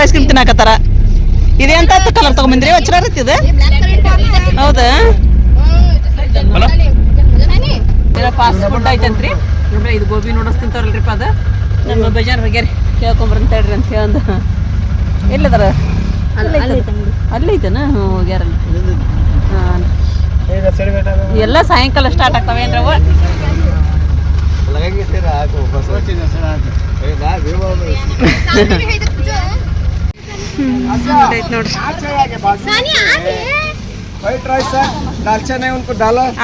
Colour ice cream ತಿನ್ನಾಕತ್ತಾರ? ಇದೆ ಅಂತ colour ತಗೊಂಬಂದ್ರಿ ವಚ್ರ ಇದು. ಹೌದಾ? ಫಾಸ್ಟ್ ಫುಡ್ ಐತಂತ್ರಿ. ನೋಡ್ರಿ ಇದು ಗೋಬಿ ನೂಡಲ್ಸ್ ತಿಂತಾರಲ್ರಿಪ್ಪ ಅದ. ನಮ್ಮ ಬಜಾರ್ ಬಗ್ಗೆ ಕೇಳ್ಕೊಂಬರಂತ ಹೇಳ್ರಿ ಅಂತ ಹೇಳಂದ. ಎಲ್ಲದಾರ? ಅಲ್ಲೇ ಐತನ? ಹ್ಞೂ ಹೋಗ್ಯಾರಲ್ಲ. ಹಾಂ. ಎಲ್ಲ ಸಾಯಂಕಾಲ ಸ್ಟಾರ್ಟ್ ಆಗ್ತಾವೇನ್ರವ ನೋಡ್ರಿ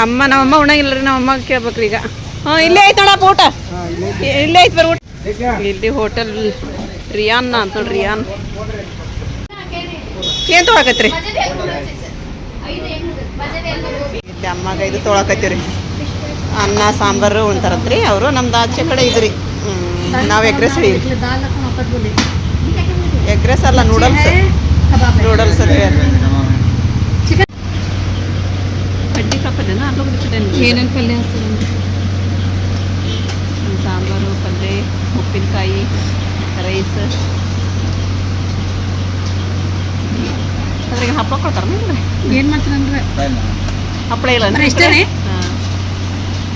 ಅಮ್ಮ ನಮ್ಮಮ್ಮ ಉಣಂಗಿಲ್ಲರಿ ನಮ್ಮಮ್ಮ ಕೇಳ್ಬೇಕ್ರಿ ಈಗ. ಹ್ಞೂ ಇಲ್ಲೇ ಐತೆ ನೋಡಪ್ಪ ಊಟ. ಇಲ್ಲೇ ಐತೆ. ಬರ್ ಇಲ್ಲಿ ಹೋಟೆಲ್ ರಿಯಾನ್ ಅಂತ ರಿಯಾನ್. ಏನು ತೊಳಕತ್ರಿ ಇಲ್ಲಿ ಅಮ್ಮಗ ಇದು ತೊಳಕತ್ತೀವ್ರಿ. ಅನ್ನ ಸಾಂಬಾರು ಉಣ್ತಾರಂತ್ರಿ ಅವರು. ನಮ್ದು ಆಚೆ ಕಡೆ ಇದ್ರಿ. ಹ್ಞೂ ನಾವು ಎಗ್ರೆಸ್ ಎಗ್ರೆಸ್ ಅಲ್ಲ ನೂಡಲ್ಸ್ ನೂಡಲ್ಸ್ ಅಂತ ಬಡ್ಡಿ ಕಪ್ಪದೇನ ಆಲೂಗಡ್ಡೆ ಚಟನಿ ಏನೇನು ಪಲ್ಯ ಸಾಂಬಾರು ಪಲ್ಯ ಉಪ್ಪಿನಕಾಯಿ ರೈಸ್. ಅದ್ರಾಗ ಹಪ್ಪಳ ಕೊಡ್ತಾರ ಏನು ಮಾಡ್ತಾರಂದ್ರೆ ಹಪ್ಪಳ ಇಲ್ಲ ಬರೀ ಇಷ್ಟನೇ? ಹಾಂ.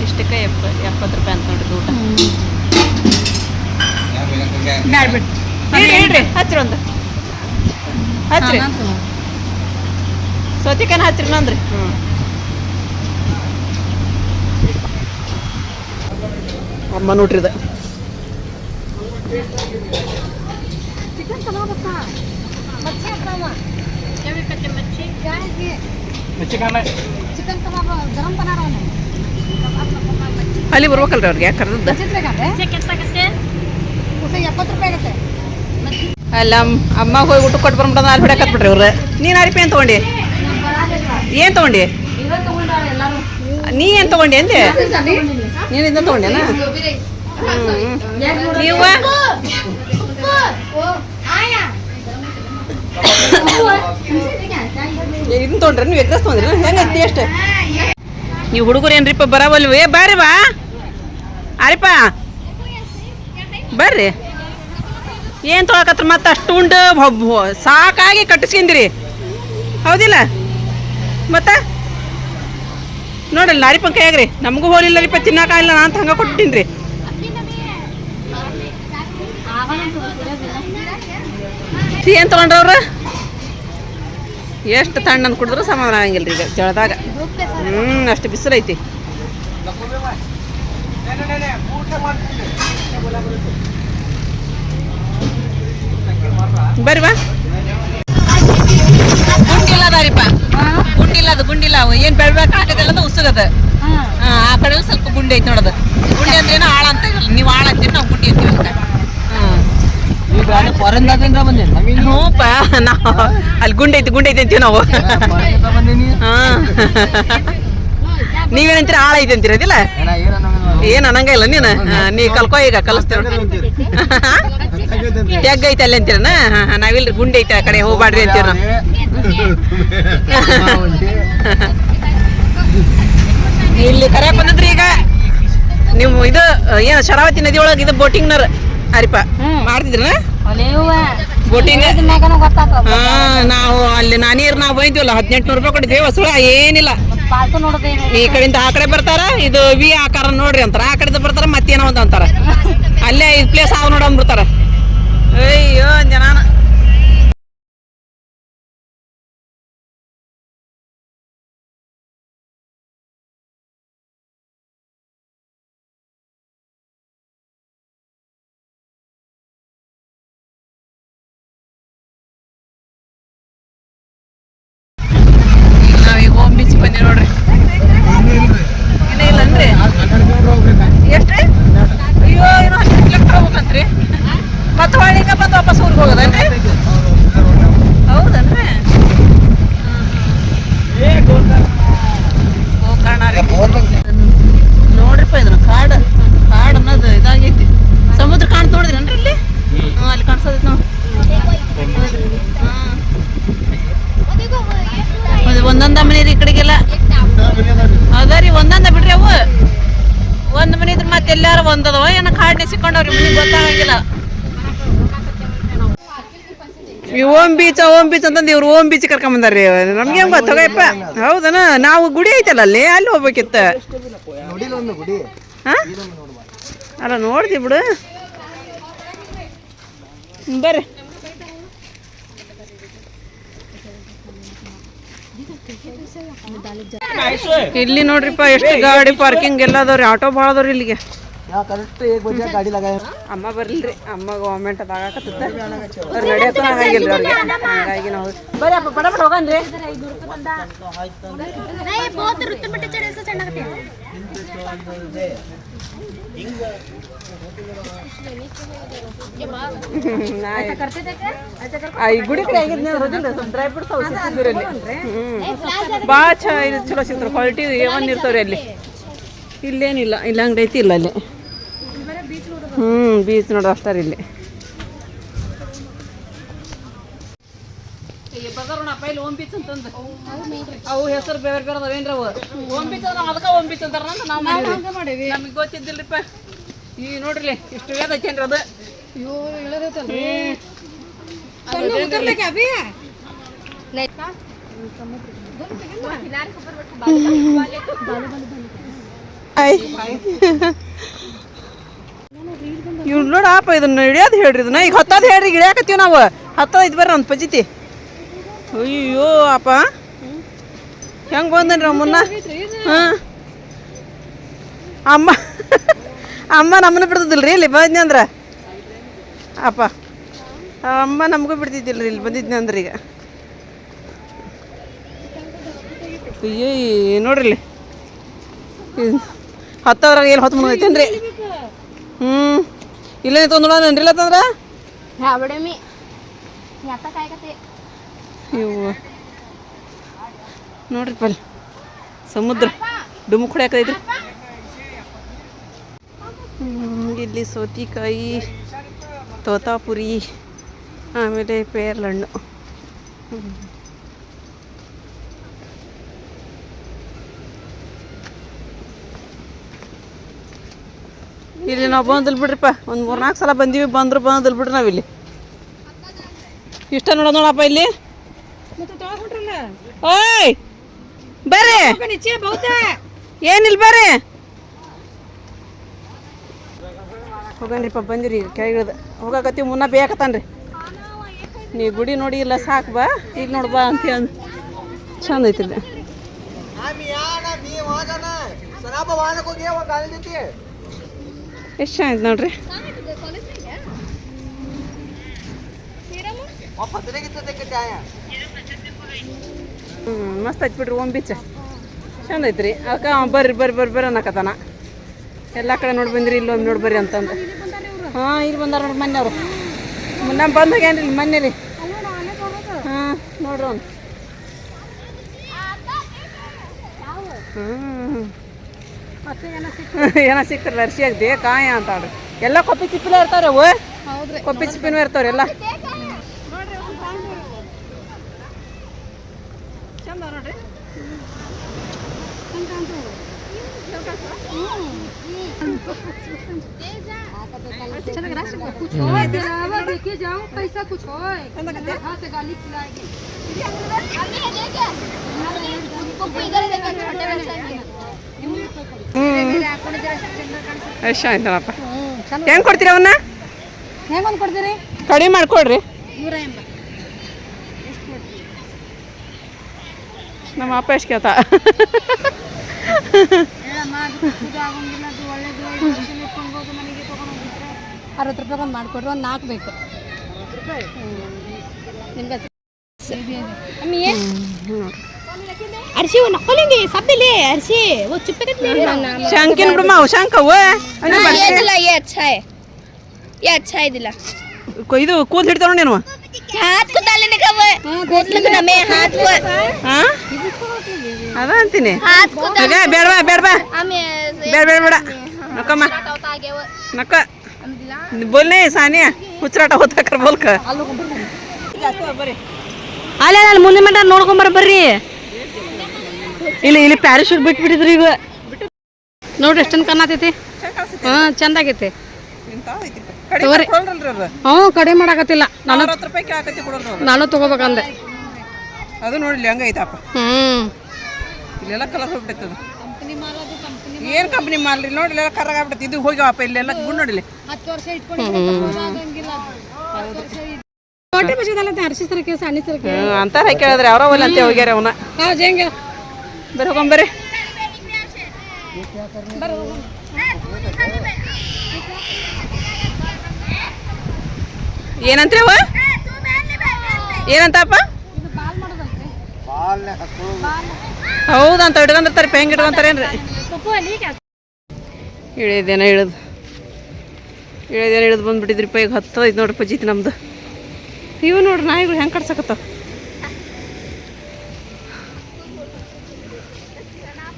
ಇಷ್ಟಕ್ಕೆ ಎಪ್ಪ ಎಪ್ಪತ್ತು ರೂಪಾಯಿ ಅಂತ ನೋಡ್ರಿ ಊಟ. ಬ್ಯಾಡ ಬಿಡ್ ಹೇಳ್ರಿ ಹತ್ರ ಒಂದು. ಹಚ್ರಿ ಸೌತಿಕಾಯಿ ಹತ್ರ ನಂದ್ರಿ ಅಮ್ಮ ನೋಡ್ರಿ ಇದು. ಚಿಕನ್ ಕಬಾಬ್ ಗರಂ ಪನಾರ ಅಲ್ಲಿ ಬರ್ಬೇಕಲ್ರಿ ಅವ್ರಿಗೆ ಯಾಕೆ ಕರೆದದ್ದು? ಎಪ್ಪತ್ತು ರೂಪಾಯಿ ಆಗುತ್ತೆ. ಅಲ್ಲ, ಅಮ್ಮ ಹೋಗಿ ಊಟಕ್ಕೆ ಕೊಟ್ಟು ಬಂದ್ಬಿಡೋದು ಅಲ್ಲಿ ಬಿಡಕ್ಕೆ ಬಿಡ್ರಿ ಇವ್ರು. ನೀನು ಅರಿಪಿ ಏನು ತೊಗೊಂಡಿ? ಏನು ತೊಗೊಂಡಿ? ನೀ ಏನು ತೊಗೊಂಡಿ ಅಂದೆ? ನೀನು ಇದನ್ನ ತೊಗೊಂಡೇನ ನೀವು ಇದನ್ನ ತೊಗೊಂಡ್ರೆ ನೀವು ಎಗ್ರೆಸ್ ತೊಗೊಂಡ್ರಿ, ಹೆಂಗೆ ಟೇಸ್ಟ್ ನೀವು ಹುಡುಗರು ಏನ್ರಿಪ್ಪ ಬರವಲ್ವೇ ಬರ್ರಿ ಬಾ. ಅರಿಪ. ಬರ್ರಿ. ಏನು ತೊಗೊಳಕತ್ರ ಮತ್ತೆ ಅಷ್ಟು ಉಂಡು ಸಾಕಾಗಿ ಕಟ್ಟಿಸ್ಕೊಂಡಿರಿ. ಹೌದಿಲ್ಲ? ಮತ್ತೆ? ನೋಡಿ ಲಾರಿ ಪಂಕ ಹೇಗ್ರಿ ನಮಗೂ ಹೋಲಿಲ್ಲ ರೀಪ ತಿನ್ನಕ್ಕಾಗಿಲ್ಲ ನಾನು ಹಂಗೆ ಕೊಟ್ಟಿನಿ ರೀ ಏನು ತೊಗೊಂಡ್ರವ್ರು ಎಷ್ಟು ತಣ್ಣಂದು ಕುಡಿದ್ರು ಸಮಾಧಾನ ಆಗಂಗಿಲ್ಲ ರೀ ಈಗ ಜಳದಾಗ. ಹ್ಞೂ ಅಷ್ಟು ಬಿಸಿಲು ಐತಿ ಬರ್ರಿ ಬಾ. ಗುಂಡಿಲ್ಲ ಅದಾರಿಪ್ಪ. ಗುಂಡಿಲ್ಲ ಅದು ಗುಂಡಿಲ್ಲ ಅವು. ಏನು ಬೆಳ್ಬೇಕು ಅದು ಉಸುಗದ. ಆ ಆ ಕಡೆ ಸ್ವಲ್ಪ ಗುಂಡಿ ಐತಿ ನೋಡೋದು ಗುಂಡಿ ಅಂದ್ರೆ ಏನೋ ಆಳ ಅಂತ ಇರಲ್ಲ. ನೀವು ಆಳ ಅಂತೀರಿ ನಾವು ಗುಂಡಿ ಅಂತೀವಿ ಹ್ಞೂಪ್ಪ ನಾವು ಅಲ್ಲಿ ಗುಂಡಿ ಐತಿ ಗುಂಡಿ ಐತಿ ಅಂತೀವಿ ನಾವು. ನೀವೇನಂತೀರ ಆಳ ಐತಿ ಅಂತೀರ ಅದಿಲ್ಲ? ಏನ ಅನ್ನಂಗಿಲ್ಲ. ನೀನು? ನೀ ಕಲ್ಕೋ ಈಗ ಕಲಿಸ್ತೇವೆ ತೆಗ್ ಐತೆ ಅಲ್ಲಿ ಅಂತೀರನ? ಹಾಂ ಹಾಂ ನಾವಿಲ್ರಿ ಗುಂಡಿ ಐತೆ ಆ ಕಡೆ ಹೋಗ್ಬಾಡ್ರಿ ಅಂತೀರ ನಾವು ಇಲ್ಲಿ ಕರೆ ಬಂದದ್ರಿ ಈಗ. ನೀವು ಇದು ಏನು ಶರಾವತಿ ನದಿ ಒಳಗೆ ಇದು ಬೋಟಿಂಗ್ನರ್ ಅರಿಪ ಮಾಡ್ತಿದ್ರನ? ಬೋಟಿಂಗ್ ಹಾ ನಾವು ಅಲ್ಲಿ ನಾನೀರ್ ನಾವು ಬೈದ್ವಲ್ಲ ಹದಿನೆಂಟು ನೂರು ರೂಪಾಯಿ ಕೊಟ್ಟಿದ್ದೇವೆ ಸುಳ ಏನಿಲ್ಲ. ಈ ಕಡೆಯಿಂದ ಆ ಕಡೆ ಬರ್ತಾರ ಇದು ವಿ ಆಕಾರ ನೋಡ್ರಿ ಅಂತಾರ ಆ ಕಡೆ ಬರ್ತಾರ ಮತ್ತೇನೋ ಒಂದು ಅಂತಾರ. ಅಲ್ಲೇ ಇದು ಪ್ಲೇಸ್ ಆವ್ ನೋಡಂಗ್ ಬಿಡ್ತಾರ ಅಯ್ಯೋ ಜನಾನ ನಾವೀಗ ಹೋಮ್ ಬೀಚ್ ಬಂದಿ ನೋಡ್ರಿ ಇನ್ನ ಇಲ್ಲನ್ರಿ ಎಷ್ಟ್ರಿ ಅಯ್ಯೋ ಏನೋ ಹತ್ತು ಕಿಲೋಮೀಟರ್ ಹೋಗ್ಬೇಕಂತ್ರಿ ಮತ್ತೆ ಹೊಳ್ಳಿಗ ಮತ್ತೆ ವಾಪಸ್ ಊರಿಗೆ ಹೋಗೋದನ್ರಿ ಹೌದನ್ರಿ ಗೋಕರ್ಣ ರೀ ನೋಡ್ರಿಪ್ಪ ಇದನ್ನ ಕಾಡು ಕಾಡು ಅನ್ನೋದು ಇದಾಗೈತಿ ಸಮುದ್ರ ಕಾಣ್ತ ನೋಡಿದ್ರನ್ರಿ ಇಲ್ಲಿ ಹ್ಞೂ ಅಲ್ಲಿ ಕಾಣಿಸೋದೈತಿ ನಾವು ಹಾಂ ಅದು ಒಂದೊಂದ ಮನೆ ರೀ ಈ ಕಡೆಗೆಲ್ಲ ಅದ ರೀ ಒಂದೊಂದ ಬಿಡ್ರಿ ಅವು ಒಂದ್ ಮನೆ ಇದ್ರ ಮತ್ತೆ ಎಲ್ಲಾರ ಒಂದದವ ಏನೋ ಕಾಡ್ನೆ ಸಿಕ್ಕೊಂಡವ್ರಿ ಮನೆಗೆ ಗೊತ್ತಾಗಂಗಿಲ್ಲ ಈ ಓಮ್ ಬೀಚ್ ಓಮ್ ಬೀಚ್ ಅಂತಂದು ಇವ್ರು ಓಮ್ ಬೀಚ್ ಕರ್ಕೊಂಬಂದಾರ್ರಿ ನಮ್ಗೆ ಹೆಂಗ್ ಗೊತ್ತಾಗಪ್ಪ ಹೌದನ? ನಾವು ಗುಡಿ ಐತಲ್ಲ ಅಲ್ಲಿ ಅಲ್ಲಿ ಹೋಗ್ಬೇಕಿತ್ತ. ಹಾ? ಅಲ್ಲ, ನೋಡ್ದಿ ಬಿಡು. ಬರ್ರಿ. ಇಲ್ಲಿ ನೋಡ್ರಿಪ್ಪ, ಎಷ್ಟು ಗಾಡಿ ಪಾರ್ಕಿಂಗ್ ಎಲ್ಲ ಅದಾವ್ರಿ. ಆಟೋ ಭಾಳ ಅದಾವ್ರಿ ಇಲ್ಲಿಗೆ. ಗಾಡಿ ಅಮ್ಮ ಬರ್ಲಿ ಅಮ್ಮ ಗೌರ್ಮೆಂಟ್ ಅದಾಗ ನಾವು ಆಗಿದ್ನ ಹ್ಞೂ ಭಾಳ ಚ ಇದು ಚಲೋ ಸಿಗ್ತಾರೆ ಕ್ವಾಲಿಟಿ ಏವನ್ ಇರ್ತಾವ್ರಿ ಅಲ್ಲಿ. ಇಲ್ಲೇನಿಲ್ಲ. ಇಲ್ಲ ಅಂಗಡಿ ಐತಿ ಇಲ್ಲ ಅಲ್ಲಿ. ಹ್ಞೂ ಬೀಚ್ ನೋಡೋ ಅಷ್ಟಾರ ಇಲ್ಲಿ. ಅವು ಹೆಸರು ಬೇರೆ ಬೇರೆ ಅದಾವೇನ್ರಿ ಅವು? ಓಮ್ ಬೀಚ್ ಅದ ಅದಕ್ಕೆ ಓಮ್ ಬೀಚ್ ಅಂತಾರ ಅಂತ ನಾವು ಮಾಡೀವಿ ನಮಗೆ ಗೊತ್ತಿದ್ದಿಲ್ರಿಪ್ಪ ಈ ನೋಡ್ರಿ ಇಷ್ಟು ವೇದ ಐತೇನ್ರಿ ಅದು? ಇವ್ ನೋಡಪ್ಪ ಇದನ್ನ ಹಿಡಿಯೋದು ಹೇಳ್ರಿ ಇದನ್ನ. ಈಗ ಹತ್ತದ ಹೇಳ್ರಿ ಹಿಡಿಯಾಕತ್ತೀವಿ ನಾವು. ಹತ್ತದ ಇದು ಬರ್ರಿ ಒಂದು ಪಜಿತಿ ಅಯ್ಯೋ ಅಪ್ಪ ಹೆಂಗೆ ಬಂದನ್ರಿ ಅವ್ ಮುನ್ನ ಹಾಂ. ಅಮ್ಮ ಅಮ್ಮ ನಮ್ಮನ್ನ ಬಿಡ್ತಿದ್ದಿಲ್ರಿ ಇಲ್ಲಿ ಬಂದ್ನಿ ಅಂದ್ರೆ? ಅಪ್ಪ ಅಮ್ಮ ನಮಗೂ ಬಿಡ್ತಿದ್ದಿಲ್ರಿ ಇಲ್ಲಿ ಬಂದಿದ್ನಿ ಅಂದ್ರೆ ಈಗ. ಅಯ್ಯೋ ನೋಡ್ರಿ ಇಲ್ಲಿ. ಹತ್ತದ್ರಾಗ ಏನು ಹೊತ್ತು ಮುಂದೈತೇನ್ರಿ ಹ್ಞೂ ಇಲ್ಲೇ ನಿಂತ ನೋಡ ನನ್ರಿಲ್ಲ ತಂದ್ರ ಹಾಬಡಮಿ ಯಾತ ಕಾಯಕತೆ ಇವು ನೋಡ್ರಿ ಪಲ್ ಸಮುದ್ರ ಡುಮು ಕುಡಿಯಾಕೈತ್ರಿ ಇಲ್ಲಿ ಸೌತಿಕಾಯಿ ತೋತಾಪುರಿ ಆಮೇಲೆ ಪೇರ್ಲಣ್ಣು. ಇಲ್ಲಿ ನಾವು ಬಂದಿಲ್ ಬಿಡ್ರಿಪ್ಪ. ಒಂದು ಮೂರು ನಾಲ್ಕು ಸಲ ಬಂದೀವಿ ಬಂದ್ರು ಬಂದಿಲ್ ಬಿಡ್ರಿ ಇಲ್ಲಿ. ಇಷ್ಟ ನೋಡೋದು ನೋಡಪ್ಪ ಇಲ್ಲಿ. ಓಯ್! ಬರ್ರಿ. ಏನಿಲ್ಲ ಬರ್ರಿ. ಹೋಗಣ್ರಿಪ್ಪ ಬಂದಿರಿ ಕೆಳಗಿಳ್ದು. ಹೋಗಾಕತ್ತೀವಿ ಮುನ್ನ ಬೇಕತ್ತಾನ್ರಿ. ನೀ ಗುಡಿ ನೋಡಿ ಇಲ್ಲ ಸಾಕು ಬಾ. ಈಗ ನೋಡು ಬಾ ಅಂತ ಹೇಳಿ ಚಂದ ಐತಿ ಎಷ್ಟು ಚೆನ್ನಾಗಿದೆ ನೋಡ್ರಿ ಮಸ್ತ್ ಹಚ್ಬಿಟ್ರಿ ಓಮ್ ಬೀಚ್. ಚಂದ ಐತ್ರಿ ಅಕ್ಕ ಬರ್ರಿ ಬರ್ರಿ ಬರ್ರಿ ಬರ್ರಿ ಅನ್ನಕತ್ತಾನ ಎಲ್ಲ ಕಡೆ ನೋಡಿ ಬಂದ್ರಿ, ಇಲ್ಲೊಂದು ನೋಡಿ ಬರ್ರಿ ಅಂತಂದು. ಹಾಂ, ಇಲ್ಲಿ ಬಂದಾರ ನೋಡಿ ಮೊನ್ನೆ ಅವರು. ನಮ್ಮ ಬಂದಾಗ ಏನ್ರಿ ಮೊನ್ನೆ ರೀ. ಹಾಂ, ನೋಡ್ರಿ ಅವ್ನು. ಹ್ಞೂ ಏನೋ ಸಿಕ್ತಾರಲ್ಲ ಅರ್ಶಿ ಆಗದೆ ಕಾಯ ಅಂತಾಡ್ರಿ ಎಲ್ಲ ಕೊಪ್ಪಿ ಚಿಪ್ಪಿಲೇ ಇರ್ತಾವ್ರಿ ಅವು ಕೊಪ್ಪಿ ಚಿಪ್ಪಿನೂ ಇರ್ತಾವ್ರಿ ಎಲ್ಲ ಚಂದ ನೋಡ್ರಿ कुछ हो जरा देखे जाओ पैसा कुछ हो ಎಷ್ಟು ಆಯ್ತಲ್ಲಪ್ಪ ಹೆಂಗೆ ಕೊಡ್ತೀರಿ ಅವನ್ನ? ಹೆಂಗೊಂದು ಕೊಡ್ತೀರಿ? ಕಡಿಮೆ ಮಾಡ್ಕೊಡ್ರಿ. ನೂರ ಎಂಬತ್ತು. ನಮ್ಮ ಅಪ್ಪ ಎಷ್ಟು ಕೇಳ್ತ? ಅರವತ್ತು ರೂಪಾಯಿ ಒಂದು ಮಾಡಿಕೊಡ್ರಿ ಒಂದು ನಾಲ್ಕು ಬೇಕು. ನಿಮ್ಗೆ ಅರ್ಶಿ ನಕ್ಕೊಲಿಂಗಿ ಸಬ್ಬಿಲಿ ಅರ್ಶಿ. ಓ ಚುಪ್ಪೆ ಶಂಕಿನ ಬಿಡಮ್ಮ ಶಂಕವ ಇದಿಲ್ಲ ಏ ಅಚ್ಚ ಏ ಅಚ್ಚ ಇದಿಲ್ಲ. ಇದು ಕೂದಲು ಹಿಡ್ತಾವ ನೀನು. ಹಾತ್ ಕೂತಲ್ಲ ನಿಕವ ನಮೇ ನಮೆ ಹಾತ್ ಅದ ಅಂತೀನಿ. ಹಾಗ ಬೇಡವಾ ಬೇಡವಾ. ಬೇಡ ಬೇಡ ಬೇಡ. ನಕ್ಕಮ್ಮ. ನಕ್ಕ. ಬೋಲ್ನೆ ಸಾನಿಯಾ. ಹುಚ್ಚರಾಟ ಹೋತಾಕರ್ ಬೋಲ್ಕ. ಅಲ್ಲ ಅಲ್ಲಿ ಮುಂದೆ ಮಟ್ಟ ನೋಡ್ಕೊಂಬರ ಬರ್ರಿ. ಇಲ್ಲಿ ಇಲ್ಲಿ ಪ್ಯಾರಾಶೂಟ್ ಬಿಟ್ಬಿಟ್ಟಿದ್ರಿ ಈಗ. ನೋಡ್ರಿ ಎಷ್ಟೊಂದು ಕಣ್ಣಾತೈತಿ ಹಾ ಚಂದ ಆಗೈತಿ ಹ್ಞೂ ಕಡಿಮೆ ಮಾಡಾಕತ್ತಿಲ್ಲ. ನಾನು ನಲವತ್ತು ರೂಪಾಯಿ ಕೇಳಾಕತ್ತಿ ಕೊಡಲ್ರಿ ನಾನು ತಗೋಬೇಕಂದೆ. ಅದು ನೋಡಿಲಿ ಹಂಗ ಐತಪ್ಪ. ಹ್ಞೂ. ಇಲ್ಲೆಲ್ಲ ಕಲರ್ ಹೋಗ್ಬಿಟ್ಟೈತೆ ಏನು ಕಂಪ್ನಿ ಮಾಲ್ರಿ ನೋಡಿಲ್ಲ ಕರಗ ಕರ್ರಾಗ ಆಗ್ಬಿಟ್ಟೈತಿ ಇದು ಹೋಗ್ಯಾವಪ್ಪ ಇಲ್ಲೆಲ್ಲ ಗುಂಡ್ ನೋಡಿಲಿ. ಅಂತಾರ ಕೇಳಿದ್ರೆ ಅವರ ಒಲ್ಲ ಅಂತ ಹೋಗ್ಯಾರ ಅವನ. ಹಾಂ ಜಂಗೆ ಬರ್ರಿ ಏನಂತ್ರಿ ಅವ ಏನಂತಪ್ಪ? ಹೌದಂತ, ಹಿಡ್ಕೊಂಡಿರ್ತಾರೆ ಹೆಂಗೆ ಹಿಡ್ಕೊಂತಾರೇನ್ರಿ? ಇಳಿದೇನ ಇಳಿದು. ಇಳಿದೇನ ಇಳಿದು ಬಂದ್ಬಿಟ್ಟಿದ್ರಿಪ್ಪ ಈಗ ಐದು ನೋಡ್ರಿ ಜೀತಿ ನಮ್ದು. ಇವು ನೋಡ್ರಿ, ನಾಯಿಗಳು ಹೆಂಗೆ ಕಡ್ಸಕತ್ತಾವ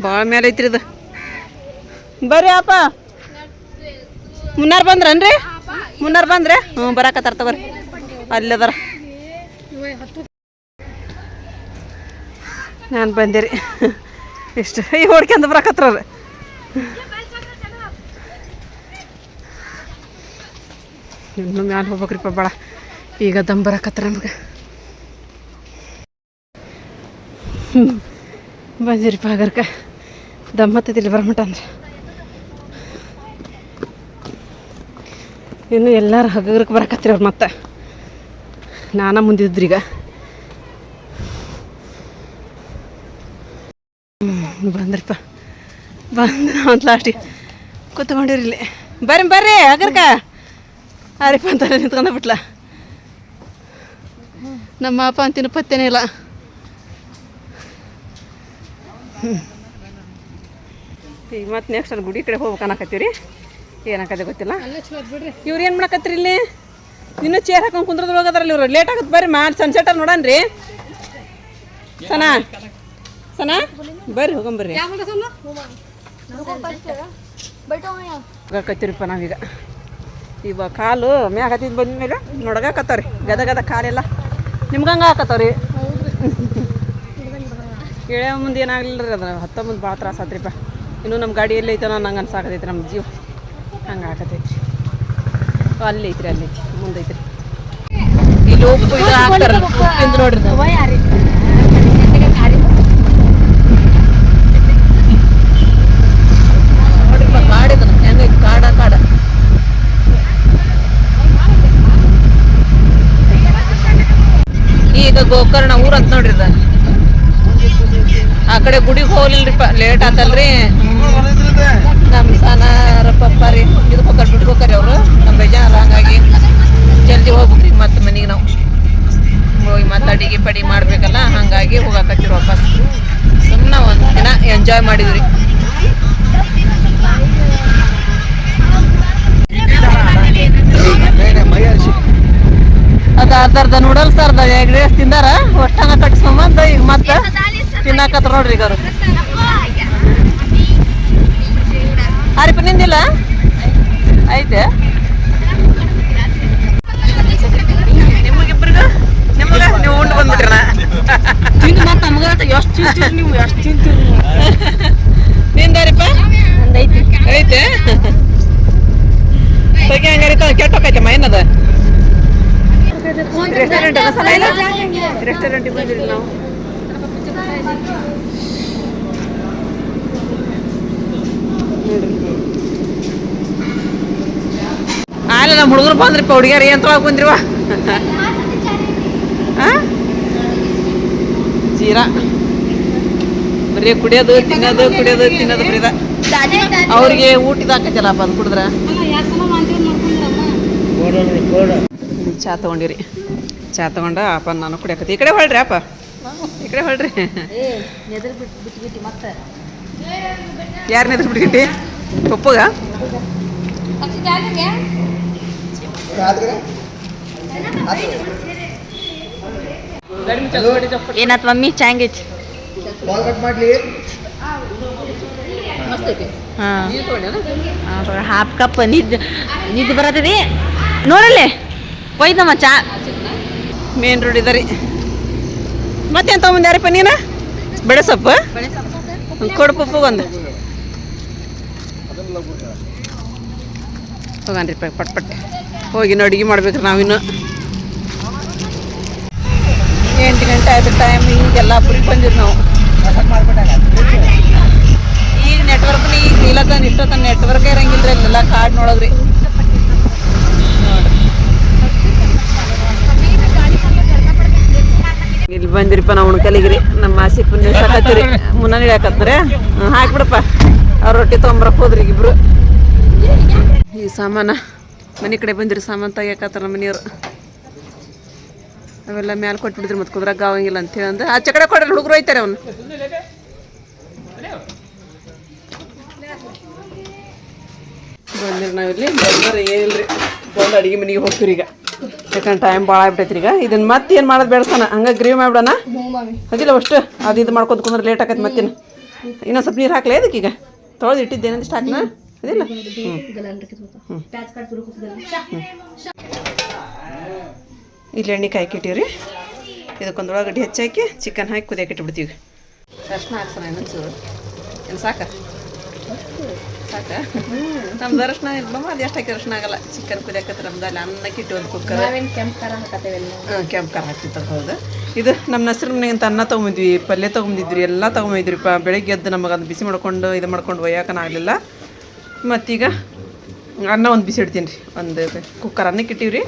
ಭಾಳ ಮೇಲೆ ಐತ್ರಿ ಇದು. ಬರ್ರಿ ಅಪ್ಪ. ಮುನ್ನಾರ್ ಬಂದ್ರನ್ರಿ? ಮುನ್ನಾರ್ ಬಂದ್ರೆ? ಹ್ಞೂ ಬರಾಕತ್ತಾರ ತಗೋರಿ. ಅಲ್ಲದರ ನಾನು ಬಂದೆ ರೀ ಇಷ್ಟು ಈ ಹೊಡ್ಕೊಂಡು ಬರಾಕತ್ರ ಇನ್ನು ಮ್ಯಾಲೆ ಹೋಗ್ಬೇಕ್ರಿಪ್ಪ ಭಾಳ ಈಗ ದಮ್ ಬರಾಕತ್ರ ನಮ್ಗೆ. ಬಂದಿರಿಪ್ಪ ಆಗರ್ಕ ದಮ್ ಇಲ್ಲಿ ಬರಮಟ ಅಂದ್ರೆ. ಇನ್ನು ಎಲ್ಲರೂ ಹಗರಕ್ಕೆ ಬರಕತ್ತೀರಿ ಅವ್ರು ಮತ್ತೆ. ನಾನ ಮುಂದಿದ್ರಿ ಈಗ. ಬಂದ್ರೆ ಬಂದ್ರಿಪ್ಪ. ಬಂದು ಒಂದು ಲಾಸ್ಟಿಗೆ ಕೂತ್ಕೊಂಡಿರಿ ಇಲ್ಲಿ. ಬರ್ರಿ ಬರ್ರಿ ಹಗರ್ಕ ಆರಿಪ್ಪ ಅಂತ ನಿಂತ್ಕೊಂಡ ಬಿಟ್ಲ ನಮ್ಮ ಅಪ್ಪ ಅಂತಿನ ಪತ್ತೇನೇ ಇಲ್ಲ. ಹ್ಮ್. ಈಗ ಮತ್ತೆ ನೆಕ್ಸ್ಟ್ ಅಲ್ಲಿ ಗುಡಿ ಕಡೆ ಹೋಗ್ಬೇಕು ಅನ್ನಕತ್ತೀವಿ ರೀ. ಏನಾಕತ್ತೆ ಗೊತ್ತಿಲ್ಲ. ಇವ್ರು ಏನು ಮಾಡಕತ್ತೀರಿ ಇಲ್ಲಿ? ಇನ್ನೂ ಚೇರ್ ಹಾಕೊಂಡು ಕುಂದ್ರದ್ರೊಳಗೆ ಅದ್ರಲ್ಲಿ ಇವ್ರು. ಲೇಟ್ ಆಗತ್ತೆ ಬರ್ರಿ ಮಾಡಿ ಸನ್ಸೆಟಲ್ಲಿ ನೋಡೋಣ ರೀ. ಸನಾ? ಸನಾ? ಬರ್ರಿ ಹೋಗಂಬರ್ರಿ ಹೋಗಕತ್ತೀರಿಪ್ಪ ನಾವೀಗ. ಇವ ಕಾಲು ಮ್ಯಾಗ ಬಂದ ಬಂದ್ಮೇಲೆ ನೋಡಗಾಕತ್ತವ್ರಿ. ಗದ ಗದ ಕಾಲೆಲ್ಲ ನಿಮ್ಗೆ ಹಂಗೆ ಹಾಕತ್ತಾವ್ರಿ ಕೇಳೋ ಮುಂದೆ ಏನಾಗಲಿಲ್ಲ ರೀ ಅದ್ರ ಹತ್ತೊಂಬಂದು ಮುಂದೆ ಭಾಳ ತ್ರಾಸ ಆತ್ರಿಪ್ಪ. ಇನ್ನೂ ನಮ್ಮ ಗಾಡಿ ಎಲ್ಲಿ ಐತನೋ ನಂಗೆ ಅನ್ಸಾಕತೈತಿ, ನಮ್ಮ ಜೀವ. ಹಂಗೆ ಆಗತೈತಿ. ಅಲ್ಲಿ ಐತ್ರಿ, ಅಲ್ಲಿ ಐತಿ ಮುಂದೆ ಐತ್ರಿ. ಇಲ್ಲಿ ಉಪ್ಪು ಇದು ಹಾಕ್ತಾರ ಉಪ್ಪಿಂದು ನೋಡ್ರಿ ಕಾಡ ಕಾಡ. ಈಗ ಗೋಕರ್ಣ ಊರ್ ಅಂತ ನೋಡ್ರಿ ಕಡೆ ಗುಡಿಗೆ ಹೋಗ್ಲಿಲ್ರಿಪ್ಪ ಲೇಟ್ ಆತಲ್ರಿ. ನಮ್ಮ ಸನಾರ ಪಪ್ಪ ರೀ, ಇದಕ್ಕೆ ಹೋಗ್ರಿ ಬಿಟ್ಕೋಕರಿ ಅವರು ನಮ್ಮ ಬೇಜಾರ ಹಂಗಾಗಿ ಜಲ್ದಿ ಹೋಗ್ಬೇಕ್ರಿ ಮತ್ತೆ ಮನೆಗೆ ನಾವು. ಹೋಗಿ ಮತ್ತೆ ಅಡಿಗೆ ಪಡಿ ಮಾಡ್ಬೇಕಲ್ಲ, ಹಂಗಾಗಿ ಹೋಗಾಕತ್ತೀವಿ ವಾಪಸ್. ಸುಮ್ಮನೆ ಒಂದು ದಿನ ಎಂಜಾಯ್ ಮಾಡಿದ್ರಿ ಅದ ಅರ್ಧ ನೂಡಲ್ಸ್ ಅರ್ಧ ಎಗ್ ರೈಸ್ ತಿಂದಾರ ಒಷ್ಟನ ಕಟ್ಸ್ಕೊಂಬಂದ ಈಗ ಮತ್ತೆ ತಿನ್ನಾಕತ್ರ ನೋಡ್ರಿ ಈಗ ಅವರು ಆರಿಪ ನಿಂದಿಲ್ಲ? ಐತೆ? ನಿಮಗಿಬ್ಬರಿಗೂ ನಿಮಗೆ ನೀವು ಉಂಡು ಬಂದ್ಬಿಟ್ರಣ ತಿಂದು ಮತ್ತೆ ನಮ್ಗೆ ಎಷ್ಟು ತಿಂತೀರಿ ನೀವು ಎಷ್ಟು ತಿಂತೀರಿ ನಿಂದಾರಿಪ್ಪ ಐತೆ. ಐತೆ? ಏನದ? ರೆಸ್ಟೋರೆಂಟ್ ರೆಸ್ಟೋರೆಂಟಿಗೆ ಬಂದಿರಿ ನಾವು. ಆಲ್ಲ ನಮ್ಮ ಹುಡುಗರು ಬಂದ್ರಿಪ್ಪ ಹುಡುಗಿಯರು ಏನು ತೊಗೊಳಕ್ ಬಂದ್ರಿವ? ವಾ ಜೀರಾ ಬರೀ ಕುಡಿಯೋದು ತಿನ್ನೋದು ಕುಡಿಯೋದು ತಿನ್ನೋದು ಬರೀದ ಅವ್ರಿಗೆ ಊಟ ಹಾಕತ್ತಲ್ಲಪ್ಪ ಅದು ಕುಡಿದ್ರ. ಚಾ ತೊಗೊಂಡಿರಿ. ಚಾ ತಗೊಂಡ ಅಪ್ಪ ನಾನು ಕುಡಿಯಕತ್ತಿ. ಈ ಕಡೆ ಹೊಳ್ರಿ ಅಪ್ಪ. ಈ ಕಡೆ ಹೊಳ್ರಿ ಯಾರು ನೆದ್ರ ಬಿಟ್ಬಿಟ್ಟಿ? ಪಪ್ಪಗ? ಏನಾತ್ ಮಮ್ಮಿ ಚಾಂಗೈತಿ ಬಾಲ್ ಕಟ್ ಮಾಡ್ಲಿ. ಮಸ್ತ್ ಐತಿ ಹಾಂ ಹಾಫ್ ಕಪ್ ನಿದ್ದು ನಿದ್ದು ಬರತ್ತದಿ ನೋಡಲ್ಲೇ? ಒಯ್ದಮ್ಮ ಚಾ. ಮೇನ್ ರೋಡ್ ಇದರಿ. ಮತ್ತೇನು ಮುಂದೆ ಯಾರಪ್ಪ ನೀನು? ಬೆಳೆ ಸೊಪ್ಪು? ಒಂದು ತಗೊಂಡ್ರಿಪ್ಪ ಪಟ್ ಪಟ್ ಹೋಗಿ ಅಡುಗೆ ಮಾಡ್ಬೇಕ್ರಿ ನಾವಿನ್ನು ಎಂಟು ಗಂಟೆ ಆಯ್ತು ಟೈಮ್ ಹಿಂಗೆಲ್ಲ ಪುರಿ ಬಂದಿರಿ ನಾವು. ಈಗ ನೆಟ್ವರ್ಕ್ ಈಗ ನಿಲ್ಲತನ ಇಷ್ಟೊತ್ತ ನೆಟ್ವರ್ಕ್ ಇರಂಗಿಲ್ಲ ರೀ ಇಲ್ಲೆಲ್ಲ ಕಾಡ್ ನೋಡೋದ್ರಿ. ಇಲ್ಲಿ ಬಂದಿರಿಪ್ಪ ನಾವು ಉಣ್ಕಲಿಗ್ರಿ ನಮ್ಮ ಆಸಿ ಪುಣ್ಯ ಸಾಕತ್ತೀರಿ. ಮುನ್ನ ಹಿಡಿಯಾಕತ್ತಾರೆ ಹಾಕ್ಬಿಡಪ್ಪ. ಅವ್ರ ರೊಟ್ಟಿ ತೊಗೊಂಬರಕ್ಕೆ ಹೋದ್ರಿ ಇಬ್ರು. ಈ ಸಾಮಾನ ಮನೆ ಕಡೆ ಬಂದಿರಿ ಸಾಮಾನು ತೆಗಿಯಕತ್ತಾರ ನಮ್ಮ ಮನಿಯವ್ರು. ಅವೆಲ್ಲ ಮ್ಯಾಲೆ ಕೊಟ್ಬಿಡಿದ್ರಿ ಮತ್ತೆ ಕುದ್ರಾಗ ಆಗಂಗಿಲ್ಲ ಅಂತ ಆ ಆಚೆ ಕಡೆ ಕೊಡ್ರಿ, ಹುಡುಗರು ಹೋಯ್ತಾರೆ ಅವನು. ಬಂದಿರಿ ನಾವಿಲ್ಲಿ. ಬಂದ್ರೆ ಏನಿಲ್ರಿ. ಬಂದು ಅಡಿಗೆ ಮನೆಗೆ ಹೋಗ್ತೀರಿ ಈಗ ಯಾಕಂದ್ರೆ ಟೈಮ್ ಭಾಳ ಆಗ್ಬಿಟ್ಟೈತ್ರಿ ಈಗ. ಇದನ್ನ ಮತ್ತೆ ಏನು ಮಾಡೋದು ಬೇಡಸ್ತಾನ ಹಂಗೆ ಗ್ರೀವ್ ಮಾಡ್ಬಿಡಣ. ಅದಿಲ್ಲ ಅಷ್ಟು. ಅದು ಇದು ಮಾಡ್ಕೊತ ಕುಂದ್ರೆ ಲೇಟ್ ಆಕೈತೆ ಮತ್ತೇನು. ಇನ್ನೊಂದು ಸ್ವಲ್ಪ ನೀರು ಹಾಕ್ಲೇ ಅದಕ್ಕೆ ಈಗ. ತೊಳೆದು ಇಟ್ಟಿದ್ದೇನಂದಿಷ್ಟು ಹಾಕ್ನ ಅದಿಲ್ಲ? ಇಲ್ಲಿ ಎಣ್ಣೆ ಕಾಯಿ ಇಟ್ಟಿವ್ರಿ. ಇದಕ್ಕೊಂದು ಉಳ್ಳಾಗಡ್ಡಿ ಹೆಚ್ಚಾಕಿ ಚಿಕನ್ ಹಾಕಿ ಕುದಿಯಾಕಿಟ್ಬಿಡ್ತೀವಿ ಅರ್ಶಿನ ಹಾಕ್ಸೋಣ ಇನ್ನೊಂಚೂರು ಏನು ಸಾಕ? ಸಾಕ. ನಮ್ದು ಅರಶಿನ ಇಲ್ಲಮ್ಮ ಅದು ಎಷ್ಟು ಹಾಕಿ ಅರಶಿನ ಆಗಲ್ಲ. ಚಿಕನ್ ಕುದಿಯಾಕತ್ತೆ ನಮ್ದು ಅಲ್ಲಿ ಅನ್ನಕ್ಕೆ ಇಟ್ಟು ಒಂದು ಕುಕ್ಕರ್. ಕೆಂಪು ಖಾರ ಹಾಕತ್ತೇವೆಲ್ಲ ಹಾಂ ಕೆಂಪು ಖಾರ ಹಾಕ್ತಿತ್ತು ಹೌದು. ಇದು ನಮ್ಮ ಹೆಸ್ರು ಮನೆಗೆ ಅಂತ ಅನ್ನ ತೊಗೊಂಬಿದ್ವಿ ಪಲ್ಯ ತೊಗೊಂಬಿದ್ವಿ ಎಲ್ಲ ತೊಗೊಂಬಂದಿದ್ರಿಪ್ಪ ಬೆಳಗ್ಗೆ ಎದ್ದು ನಮಗೆ ಅದು ಬಿಸಿ ಮಾಡ್ಕೊಂಡು ಇದು ಮಾಡ್ಕೊಂಡು ಒಯ್ಯಾಕನಾಗಲಿಲ್ಲ ಮತ್ತೀಗ ಅನ್ನ ಒಂದು ಬಿಸಿ ಇಡ್ತೀನಿ ರೀ. ಒಂದು ಕುಕ್ಕರ್ ಅನ್ನಕ್ಕೆ ಇಟ್ಟಿವ್ರಿ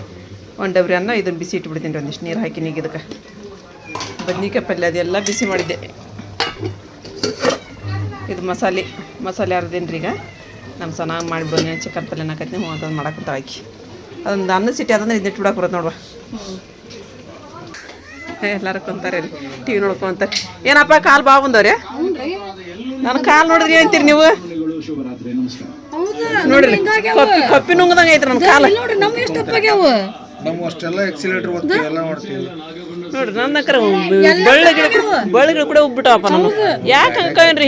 ಒಂದು ಡಬ್ರಿ ಅನ್ನ ಇದನ್ನು ಬಿಸಿ ಇಟ್ಬಿಡ್ತೀನಿ ರೀ ಒಂದಿಷ್ಟು ನೀರು ಹಾಕಿ ನೀಗ ಇದಕ್ಕೆ ಬದ್ನಿಕಾಯಿ ಪಲ್ಯ ಅದೆಲ್ಲ ಬಿಸಿ ಮಾಡಿದ್ದೆ. ಇದು ಮಸಾಲೆ. ಮಸಾಲೆ ಅರ್ದೇನು ರೀ ಈಗ ನಮ್ಮ ಚೆನ್ನಾಗಿ ಮಾಡಿಬಿಡೋಣ ಚಿಕನ್ ಪಲ್ಯ ಹಾಕತ್ತೀನಿ ಹ್ಞೂ ಅದನ್ನು ಮಾಡಕ್ಕೆ ಹಾಕಿ ಅದೊಂದು ಅನ್ನ ಸಿಟಿ ಅದಂದ್ರೆ ಇದನ್ನ ಇಟ್ಬಿಡಕ್ಕೆ ಬರುತ್ತೆ ನೋಡುವ. ಎಲ್ಲರೂ ಕುಂತಾರೆ ರೀ ಟಿ ವಿ ನೋಡ್ಕೊಂತಾರೆ ಏನಪ್ಪ ಕಾಲು ಬಾ ಬಂದವ್ರೆ? ನನ್ನ ಕಾಲು ನೋಡಿದ್ರಿ ಅಂತೀರಿ ನೀವು? ನೋಡ್ರಿ ಕಪ್ಪಿ ಕಪ್ಪಿ ನುಂಗದಂಗ ಐತ್ರಿ ನನ್ನ ಕಾಲು. ನೋಡ್ರಿ ನಮ್ಮ ಎಷ್ಟು ತಪ್ಪಾಗ್ಯಾವ ನಮ್ಮ ಅಷ್ಟೆಲ್ಲ ಎಕ್ಸಿಲೇಟರ್ ಓದ್ತೀವಿ ಎಲ್ಲ ಮಾಡ್ತೀವಿ. ನೋಡ್ರಿ ನನ್ನ ಕರ ಬಳ್ಳಿಗಳು ಬಳ್ಳಿಗಳು ಕೂಡ ಉಬ್ಬಿಟ್ಟವಪ್ಪ ನಾನು. ಯಾಕೆ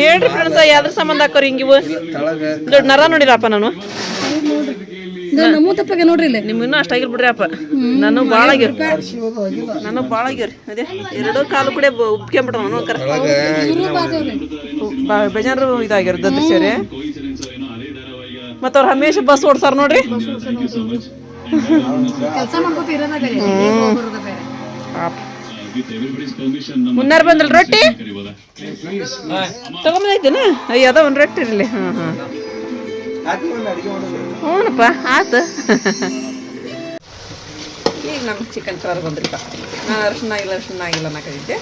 ಹೇಳ್ರಿ ಫ್ರೆಂಡ್ಸ ಯಾವ್ದ್ರ ಸಂಬಂಧ ಹಾಕೋರಿ ಹಿಂಗಿವು ತಳಗ ದೊಡ್ಡ ನರ ನೋಡಿರಪ್ಪ ನಾನು. ನಮ್ಮ ತಪ್ಪಾಗ ನೋಡ್ರಿ ಇಲ್ಲಿ. ನಿಮ್ ಇನ್ನೂ ಅಷ್ಟಾಗಿಲ್ ಬಿಡ್ರಿ ಅಪ್ಪ ನಾನು ಭಾಳ ಆಗ್ಯಾರ ನಾನು ಭಾಳ ಆಗ್ಯಾರ ಅದೇ ಎರಡೂ ಕಾಲು ಕೂಡ ಉಬ್ಕೊಂಬಿಟ್ರ ನಾನು ಕರ. ಬಾ- ಬೇಜಾರು ಇದಾಗ್ಯಾರ ದೃಶ್ಯರೇ ಮತ್ತು ಅವ್ರು ಹಮೇಶ ಬಸ್ ಓಡ್ಸಾರ ನೋಡ್ರಿ. ಕೆಲಸ ಮಾಡ್ಕೊತ ಇರೋದ ಬೇರೆ. ಹೋಗೋದ ಬೇರೆ. ಮುನ್ನಾರ ಬಂದಲ್ ರೊಟ್ಟಿ? ತಗೊಂಬಂದೈತೇನ ಅಯ್ಯ ಅದ ಒಂದು ರೊಟ್ಟಿ ಇರಲಿ. ಹಾಂ ಹಾಂ ಹಾಕಿ ಒಂದು ಅಡಿಗೆ ಮಾಡೋದು ಹ್ಞೂನಪ್ಪ ಆತು. ಈಗ ನಮ್ಮ ಚಿಕನ್ ಕಲರ್ ಬಂದ್ರಿಪ್ಪ. ನಾನು ಅರ್ಶಿನ ಆಗಿಲ್ಲ ಅರ್ಶಿನ ಆಗಿಲ್ಲ ಅನ್ನಕದಿದ್ದೆ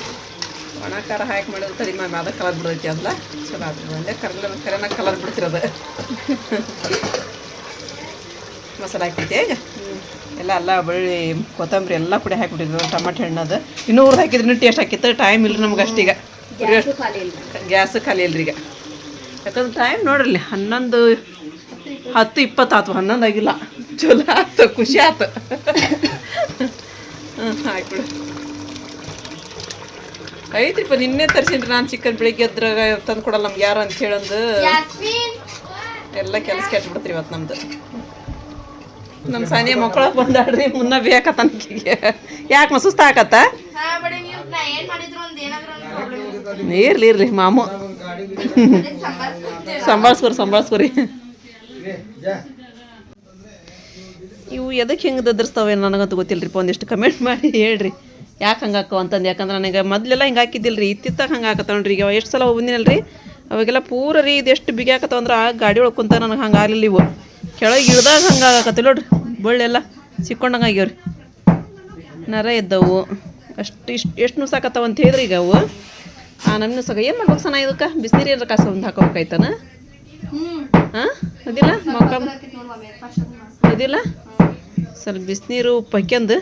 ಒಣ ಖಾರ ಹಾಕಿ ಮಾಡಿದ್ರೆ ತಡಿ ಮ್ಯಾಮ್ ಅದ ಕಲರ್ ಬಿಡೈತಿ ಅಂದ್ಲ. ಚಲೋ ಆತು. ಬಂದೆ ಕರ್ಲ ಕರೆನ ಕಲರ್ ಬಿಡ್ತಿರೋದು. ಮಸಾಲೆ ಹಾಕಿದ್ದೆ ಈಗ. ಎಲ್ಲ ಅಲ್ಲ ಬಳ್ಳಿ ಕೊತ್ತಂಬರಿ ಎಲ್ಲ ಕೂಡ ಹಾಕಿಬಿಟ್ಟಿದ್ರು. ಟಮಾಟೆ ಹಣ್ಣದು. ಇನ್ನೂ ಊರು ಹಾಕಿದ್ರೆ ಟೇಸ್ಟ್ ಹಾಕಿತ್ತು. ಟೈಮ್ ಇಲ್ಲ ನಮ್ಗೆ ಅಷ್ಟೀಗ ಗ್ಯಾಸ್ ಖಾಲಿ ಇಲ್ರಿ ಈಗ. ಯಾಕಂದ್ರೆ ಟೈಮ್ ನೋಡ್ರಿ ಹನ್ನೊಂದು ಹತ್ತು ಇಪ್ಪತ್ತು ಆತು. ಹನ್ನೊಂದು ಆಗಿಲ್ಲ. ಚಲೋ ಆಯ್ತು ಖುಷಿ ಆತು. ಹ್ಞೂ ಹಾಕ್ಬಿಡು. ಐತ್ರಿಪ್ಪ ನಿನ್ನೆ ತರ್ಸಿನ್ರಿ ನಾನು ಚಿಕನ್ ಬೆಳಿಗ್ಗೆ ಎದ್ರಾಗ ತಂದು ಕೊಡಲ್ಲ ನಮ್ಗೆ ಯಾರು ಅಂತ ಹೇಳಂದು. ಎಲ್ಲ ಕೆಲಸ ಕೆಟ್ಬಿಡ್ತ್ರಿ ಇವತ್ತು ನಮ್ದು. ನಮ್ಮ ಸಾನಿ ಮಕ್ಕಳ ಬಂದಾಡ್ರಿ ಮುನ್ನ ಬೇಕತ್ತನ್ಕಿಗೆ ಯಾಕೆ ಮ ಸುಸ್ತ ಆಕತ್ತ ಇರ್ಲಿ ಇರ್ಲಿ ಮಾಮು. ಸಂಭಾಳ್ಸ್ಕೊರಿ ಸಂಭಾಳ್ಸ್ಕೊರಿ ಇವು ಎದಕ್ಕೆ ಹೆಂಗೆ ದದ್ರಿಸ್ತಾವೆ ನನಗಂತೂ ಗೊತ್ತಿಲ್ಲರಿಪ್ಪ ಒಂದಿಷ್ಟು ಕಮೆಂಟ್ ಮಾಡಿ ಹೇಳ್ರಿ. ಯಾಕೆ ಹಂಗೆ ಹಾಕೋ ಅಂತಂದು ಯಾಕಂದ್ರೆ ನನಗೆ ಮೊದಲೆಲ್ಲ ಹಿಂಗೆ ಹಾಕಿದ್ದಿಲ್ಲ ರೀ ಇತ್ತಿತ್ತಾಗ ಹಂಗೆ ಹಾಕತ್ತ ನೋಡ್ರಿ ಈಗ ಎಷ್ಟು ಸಲ ಬಂದಿನಲ್ಲ ರೀ ಅವಾಗೆಲ್ಲ ಪೂರ ರೀ ಇದು ಎಷ್ಟು ಬಿಗಿ ಹಾಕತ್ತವಂದ್ರೆ ಆ ಗಾಡಿ ಒಳಗೆ ಕುಂತ ನನಗೆ ಹಂಗೆ ಆಗಲಿಲ್ಲ ಇವು. ಕೆಳಗೆ ಇಳ್ದಾಗ ಹಂಗೆ ಆಗಕತ್ತಿಲ್ಲ ನೋಡ್ರಿ ಬಳ್ಳೆಲ್ಲ ಸಿಕ್ಕೊಂಡಂಗೆ ಆಗ್ಯಾವ್ರಿ. ನರ ಇದ್ದವು ಅಷ್ಟು ಇಷ್ಟು ಎಷ್ಟು ನುಸಾಕತ್ತಾವ ಅಂತ ಹೇಳಿದ್ರಿ ಈಗ ಅವು. ಆ ನಮ್ಗೆ ನುಸಾಕ ಏನು ಮಾಡ್ಬೇಕು ಸಣ್ಣ ಇದಕ್ಕೆ? ಬಿಸಿನೀರು ಏನಾರ ಕಾಸು ಒಂದು ಹಾಕೋಬೇಕಾಯ್ತಾನ ಹಾಂ? ಅದಿಲ್ಲ? ಮೊಕ್ಕ ಅದಿಲ್ಲ? ಸ್ವಲ್ಪ ಬಿಸಿನೀರು ಉಪ್ಪು ಹಾಕ್ಯಂದು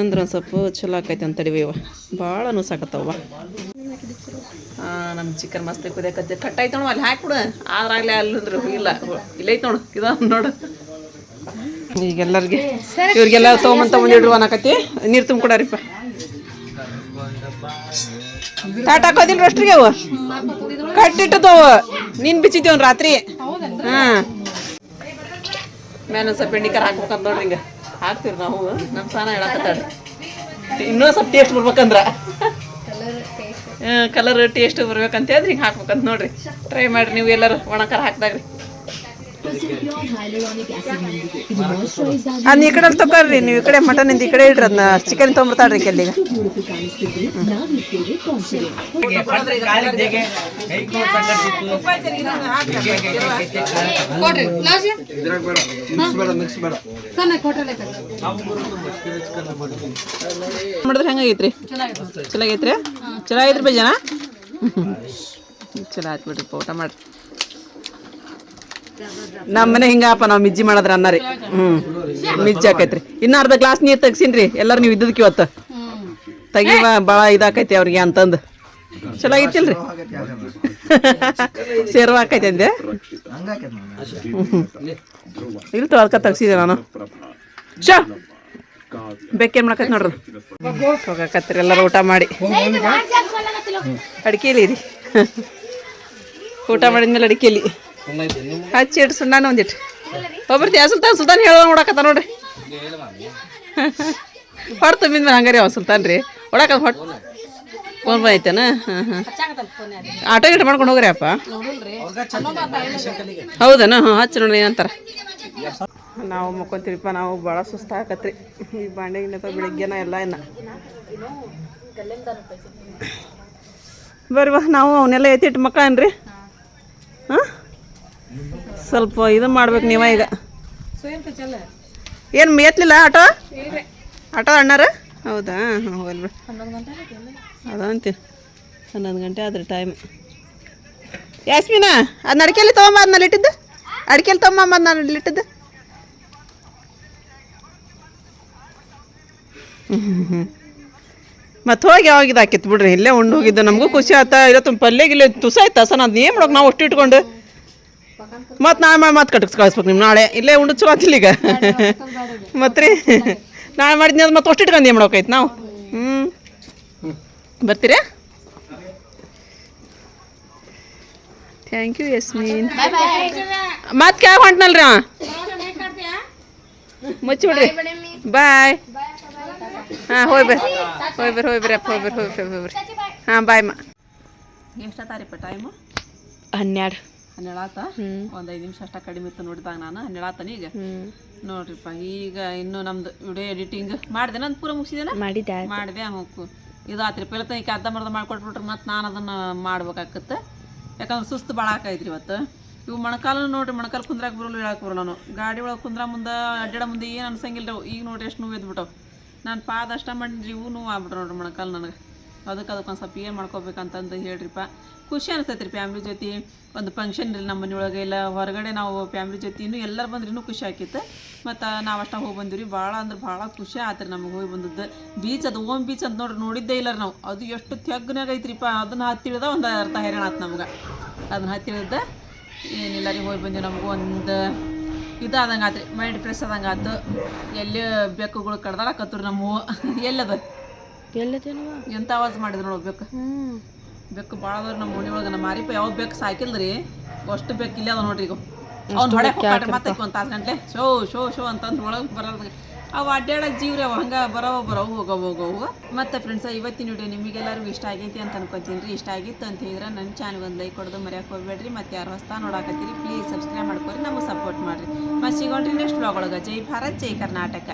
ಅಂದ್ರೆ ಒಂದು ಸ್ವಲ್ಪ ಚಲೋ ಆಕೈತೆ ಅಂತ ಇವ. ಭಾಳ ನುಸಾಕತ್ತವ ನಮ್ಮ ಚಿಕನ್ ಮಸ್ತ್ ಕುದಿಯಕತ್ತೆ. ಆಯ್ತು ನೋಡು, ಅಲ್ಲಿ ಹಾಕ್ಬಿಡು. ಆದ್ರಾಗ್ಲೇ ಅಲ್ಲಂದ್ರು ಇಲ್ಲ. ಇಲ್ಲೈತೆ ನೋಡು, ಇದು ನೋಡು. ಈಗೆಲ್ಲರಿಗೆ ಇವ್ರಿಗೆಲ್ಲ ತೊಗೊಂಬಂತ ಬಂದಿಡ್ರು ಅನ್ನಕತ್ತಿ. ನೀರು ತುಂಬಿಕೊಡಾರಿಪ್ಪ. ತಾಟ್ ಹಾಕೋದಿಲ್ಲ ಅಷ್ಟ್ರಿಗೆ ಅವು? ಕಟ್ಟಿಟ್ಟದವು. ನೀನು ಬಿಚ್ಚಿದ್ದೇವ್ ರಾತ್ರಿ? ಹಾಂ. ಮ್ಯಾನ ಸ್ವಲ್ಪ ಎಣ್ಣಿಕಾರ ಹಾಕ್ಬೇಕಂತ ನೋಡ್ರಿ ಹಿಂಗೆ. ಹಾಕ್ತೀವಿ ನಾವು. ನಮ್ಮ ಸಾನ ಹೇಳಕತ್ತಾಡ್ರಿ ಇನ್ನೂ ಸ್ವಲ್ಪ ಟೇಸ್ಟ್ ಬರ್ಬೇಕಂದ್ರ. ಕಲರ್ ಟೇಸ್ಟ್ ಬರ್ಬೇಕಂತ ಹೇಳಿದ್ರೆ ಹಿಂಗೆ ಹಾಕ್ಬೇಕಂತ ನೋಡ್ರಿ. ಟ್ರೈ ಮಾಡಿರಿ ನೀವು ಎಲ್ಲರೂ ಒಣಕಾರ ಹಾಕ್ದಾಗ್ರಿ. ಅದನ್ನ ಈ ಕಡೆ ತಗೊಳ್ರಿ, ನೀವು ಈ ಕಡೆ ಮಟನ್ ಇಂದ ಈ ಕಡೆ ಇಡ್ರಿ ಅದನ್ನ ಚಿಕನ್ ತೊಗೊಂಬರ್ತಾಳ್ರಿ ಕೆಲ್ಲಿಗೆ ಮಾಡಿದ್ರೆ ಹೆಂಗಾಗೈತ್ರಿ? ಚಲಾಗೈತ್ರಿ ಚಲೋ ಆಗೈತ್ರಿ? ಬೇಜಾನ ಚಲೋ ಆಯ್ತು ಬಿಡ್ರಿ ಊಟ ಮಾಡ್ರಿ. ನಮ್ಮ ಮನೆ ಹಿಂಗಪ್ಪ ನಾವು ಮಿಜ್ಜಿ ಮಾಡಿದ್ರ ಅನ್ನರಿ ಹ್ಞೂ ಮಿಜ್ಜಿ ಆಕೈತ್ರಿ. ಇನ್ನು ಅರ್ಧ ಗ್ಲಾಸ್ ನೀರು ತೆಗ್ಸಿನ್ರಿ. ಎಲ್ಲರೂ ನೀವು ಇದ್ದದಕ್ಕೆ ಇವತ್ತು. ತೆಗಿವ ಭಾಳ ಇದಾಕೈತಿ ಅವ್ರಿಗೆ ಅಂತಂದು. ಚಲೋ ಆಗೈತಿಲ್ರಿ? ಸೇರ್ವ ಆಕೈತಿ ಅಂದೆ? ಇಲ್ಲಿ ತೊಳ್ಕ ತೆಗ್ಸಿದೆ ನಾನು. ಚ ಬೇಕೇನ್ ಮಾಡಕೈತಿ ನೋಡ್ರಿ. ಹೋಗಕತ್ರಿ ಎಲ್ಲರೂ ಊಟ ಮಾಡಿ. ಅಡಿಕೆಲಿ ರೀ. ಊಟ ಮಾಡಿದ್ಮೇಲೆ ಅಡಿಕೆಲಿ ಹಚ್ಚಿ ಸುಣ್ಣ ಸುಣ್ಣಾನ ಒಂದಿಟ್ಟು. ಒಬ್ಬರು ತ್ಯಾ ಸುಲ್ತಾನ್ ಸುಲ್ತಾನ್ ಹೇಳೋ ನೋಡಕತ್ತ ನೋಡ್ರಿ. ಹೊಟ್ಟು ತುಂಬಿದ್ಮೇಲೆ ಹಂಗಾರಿ ಅವ ಸುಲ್ತಾನ್ ರೀ. ಒಡಕ ಹೊಟ್ಟು ಫೋನ್ ಬಂದೈತೇನ ಹಾಂ ಹಾಂ. ಆಟೋ ಗಿಟ್ ಮಾಡ್ಕೊಂಡು ಹೋಗ್ರಿ ಅಪ್ಪ. ಹೌದೇನ? ಹಾಂ, ಹಚ್ಚಿ ನೋಡ್ರಿ ಏನಂತಾರ. ನಾವು ಮುಕ್ಕೊಂತೀರಿಪ್ಪ ನಾವು ಭಾಳ ಸುಸ್ತು ಆಕತ್ರಿ ಈ ಬಾಂಡೆ ಗಿಣ್ಣೆ ಬೆಳಿಗ್ಗೆನ ಎಲ್ಲ ಇನ್ನ. ಬರ್ವಾ, ನಾವು ಅವನ್ನೆಲ್ಲ ಎತ್ತಿಟ್ಟು ಮಕ್ಕಳೇನ್ರಿ? ಹಾಂ? ಸ್ವಲ್ಪ ಇದು ಮಾಡ್ಬೇಕು ನೀವ ಈಗ. ಏನು ಮೇತ್ಲಿಲ್ಲ ಆಟೋ? ಆಟೋ ಅಣ್ಣಾರ? ಹೌದಾ? ಹಾಂ ಹೋಗ್ಲಿ ಬಿಡು. ಅದ ಅಂತೀನಿ. ಹನ್ನೊಂದು ಗಂಟೆ ಆದ್ರೆ ಟೈಮ್ ಯಾಸ್ಮಿನಾ ಅದನ್ನ ಅಡಿಕೆಲಿ ತೊಗೊಂಬ ಅದನ್ನ ಇಟ್ಟಿದ್ದು? ಅಡಿಕೆಲಿ ತೊಗೊಂಬ ನಾನು ಇಟ್ಟಿದ್ದು? ಮತ್ತೆ ಹೋಗಿ ಯಾವಾಗ ಇದು ಹಾಕಿತ್ತು ಬಿಡ್ರಿ ಇಲ್ಲೇ ಉಂಡು ಹೋಗಿದ್ದು. ನಮಗೂ ಖುಷಿ ಆಯ್ತಾ ಇರೋ ತುಂಬ ಇಲ್ಲಿ ತುಸ ಆಯ್ತಾ ಸರ್ ನಾನು ಏನು ಮಾಡೋಕೆ ನಾವು ಅಷ್ಟು ಇಟ್ಕೊಂಡು? ಮತ್ತು ನಾಳೆ ಮತ್ತೆ ಕಟ್ಟಿಸ್ ಕಳಿಸ್ಬೇಕು ನಿಮ್ಮ ನಾಳೆ. ಇಲ್ಲೇ ಉಂಡು ಚಲೋ ಆತಿಲ್ಲ ಈಗ ಮತ್ತೆ ರೀ? ನಾಳೆ ಮಾಡಿದ್ನಿ ಅದು ಮತ್ತೆ ಅಷ್ಟು ಇಟ್ಕೊಂಡು ಏನು ಮಾಡ್ಬೇಕಾಯ್ತು ನಾವು? ಹ್ಞೂ ಬರ್ತೀರಾ? ಥ್ಯಾಂಕ್ ಯು ಯಸ್ಮೀನ್ ಮತ್ತೆ ಕ್ಯಾಬ್ ಹೊಂಟ್ನಲ್ರಿ ಅವ? ಮುಚ್ಚಿ ಬಿಡ್ರಿ ಬಾಯ್ ಹಾಂ ಹೋಯ್ ಬರ್ರಿ ಹೋಯ್ ಬರ್ರಿ ಹೋಯ್ ಬರ್ರಿ ಅಪ್ಪ ಹೋಯ್ ಬರ್ರಿ ಹೋಯ್ ಬರ್ರಿ ಹೋಯ್ ಬರ್ರಿ ಹಾಂ ಬಾಯ್ ಮಾ. ಎಷ್ಟೊತ್ತಾರಿಪ್ಪ ಟೈಮು ಹನ್ನೆರಡು ಹನ್ನೆರಡು ಒಂದ್ ಐದ್ ನಿಮಿಷ ಅಷ್ಟ ಕಡಿಮೆ ಇತ್ತು ನೋಡಿದಾಗ ನಾನು ಹನ್ನೆಳಾತನ ಈಗ. ನೋಡ್ರಿಪ್ಪ ಈಗ ಇನ್ನು ನಮ್ದು ವಿಡಿಯೋ ಎಡಿಟಿಂಗ್ ಮಾಡಿದೆ. ನಾನು ಪೂರ ಮುಗಿಸಿದೇನ? ಮಾಡಿದೆ ಮಾಡಿದೆ ಹೋಗು ಇದು ಆತ್ರಿ ಪೆಲ್ಲ ತನಕ ಅರ್ಧ ಮರ್ಧ ಮಾಡ್ಕೊಟ್ಬಿಟ್ರೆ ಮತ್ತೆ ನಾನು ಅದನ್ನ ಮಾಡ್ಬೇಕಾಗತ್ತೆ. ಯಾಕಂದ್ರೆ ಸುಸ್ತು ಭಾಳ ಆಕೈತ್ರಿ ಇವತ್ತು. ಇವು ಮೊಣಕಾಲು ನೋಡ್ರಿ ಮೊಣಕಾಲು ಕುಂದ್ರಾಗ ಬರಲ್ಲ ಹೇಳಕ್ಕೆ ಬರಲ್ಲ ನಾನು ಗಾಡಿ ಒಳಗೆ ಕುಂದ್ರ ಮುಂದೆ ಅಡ್ಡಾಡ ಮುಂದೆ ಏನು ಅನ್ಸಂಗಿಲ್ಲ ರೀ ಈಗ ನೋಡ್ರಿ ಎಷ್ಟು ನೋವು ಎದ್ಬಿಟ್ಟವು ನಾನು ಪಾದ ಅಷ್ಟ ಮಾಡಿದ್ರಿ ಇವು ನೋವು ಆಗ್ಬಿಟ್ರು ನೋಡ್ರಿ ಮೊಣಕಾಲು ನನಗೆ. ಅದಕ್ಕೆ ಅದಕ್ಕೆ ಒಂದು ಸ್ವಲ್ಪ ಏನು ಮಾಡ್ಕೋಬೇಕಂತಂದು ಹೇಳ್ರಿಪ್ಪ. ಖುಷಿ ಅನಿಸ್ತೈತೆ ರೀ ಫ್ಯಾಮ್ಲಿ ಜೊತೆ. ಒಂದು ಫಂಕ್ಷನ್ ಇಲ್ಲ ನಮ್ಮ ಮನೆಯೊಳಗೆ ಇಲ್ಲ ಹೊರಗಡೆ ನಾವು ಫ್ಯಾಮ್ಲಿ ಜೊತೆ ಇನ್ನೂ ಎಲ್ಲರೂ ಬಂದ್ರೆ ಇನ್ನೂ ಖುಷಿ ಆಕಿತ್ತು ಮತ್ತು ನಾವು ಅಷ್ಟ ಹೋಗಿ ಬಂದಿವಿ ಭಾಳ ಅಂದ್ರೆ ಭಾಳ ಖುಷಿ ಆತ್ರಿ ನಮಗೆ ಹೋಗಿ ಬಂದದ್ದು. ಬೀಚ್ ಅದು ಓಮ್ ಬೀಚ್ ಅಂತ ನೋಡ್ರಿ ನೋಡಿದ್ದೇ ಇಲ್ಲ ರೀ ನಾವು. ಅದು ಎಷ್ಟು ತೆಗ್ನಾಗ ಐತ್ರಿಪ್ಪ ಅದನ್ನು ಹತ್ತಿಳಿದ ಒಂದು ಅರ್ಥ ಹೈರಾಣ ಆತು ನಮ್ಗೆ. ಅದನ್ನ ಹತ್ತಿಳಿದ ಏನಿಲ್ಲ ರೀ ಹೋಗಿ ಬಂದೀವಿ ನಮಗೂ ಒಂದು ಇದು ಆದಂಗೆ ಆತ್ರಿ ಮೈಂಡ್ ಫ್ರೆಶ್ ಆದಂಗೆ ಆತು. ಎಲ್ಲಿ ಬೆಕ್ಕುಗಳು ಕಡ್ದಾಡಕತ್ರು ನಮ್ಮ. ಎಲ್ಲದ? ಎಲ್ಲದೇನವ ಎಂಥ ಆವಾಜ್ ಮಾಡಿದ್ರು ನೋಡು ಬೆಕ್ಕು ಭಾಳ ಅದಾವ್ರಿ ನಮ್ಮ ಮನೆ ಒಳಗೆ ನಮ್ಮ ಮಾರಿಪ್ಪ ಯಾವ ಬೆಕ್ಕು ಸಾಕಿಲ್ರಿ ಅಷ್ಟು ಬೆಕ್ಕು ಇಲ್ಲೇ ಅದ ನೋಡ್ರಿ ಈಗ. ಅವ್ನು ಹೊಡೆ ಮತ್ತೆ ಒಂದು ತಾಸು ಗಂಟೆ ಶೋ ಶೋ ಶೋ ಅಂತ ಒಳಗೆ ಬರೋದು ಅವ ಅಡ್ಡಾಡ ಜೀವ್ರಿ ಅವು ಹಂಗೆ ಬರೋವ ಬರೋ ಹೋಗೋ ಹೋಗೋವು ಮತ್ತೆ ಫ್ರೆಂಡ್ಸ್ ಇವತ್ತಿನ ವಿಡಿಯೋ ನಿಮಗೆಲ್ಲರಿಗೂ ಇಷ್ಟ ಆಗೈತಿ ಅಂತ ಅನ್ಕೊತೀನಿ ರೀ. ಇಷ್ಟ ಆಗಿತ್ತು ಅಂತ ಹೇಳಿದ್ರೆ ನನ್ನ ಚಾನಲ್ ಒಂದು ಲೈಕ್ ಕೊಡೋದು ಮರ್ಯಾಕೆ ಹೋಗ್ಬೇಡ್ರಿ. ಮತ್ತೆ ಯಾರು ಹೊಸ ನೋಡಾಕತ್ತೀರಿ ಪ್ಲೀಸ್ ಸಬ್ಸ್ಕ್ರೈಬ್ ಮಾಡ್ಕೊರಿ ನಮಗೆ ಸಪೋರ್ಟ್ ಮಾಡಿರಿ. ಮತ್ತು ಸಿಗೋಣ್ರಿ ನೆಕ್ಸ್ಟ್ ಬ್ಲಾಗ್ ಒಳಗೆ. ಜೈ ಭಾರತ್ ಜೈ ಕರ್ನಾಟಕ.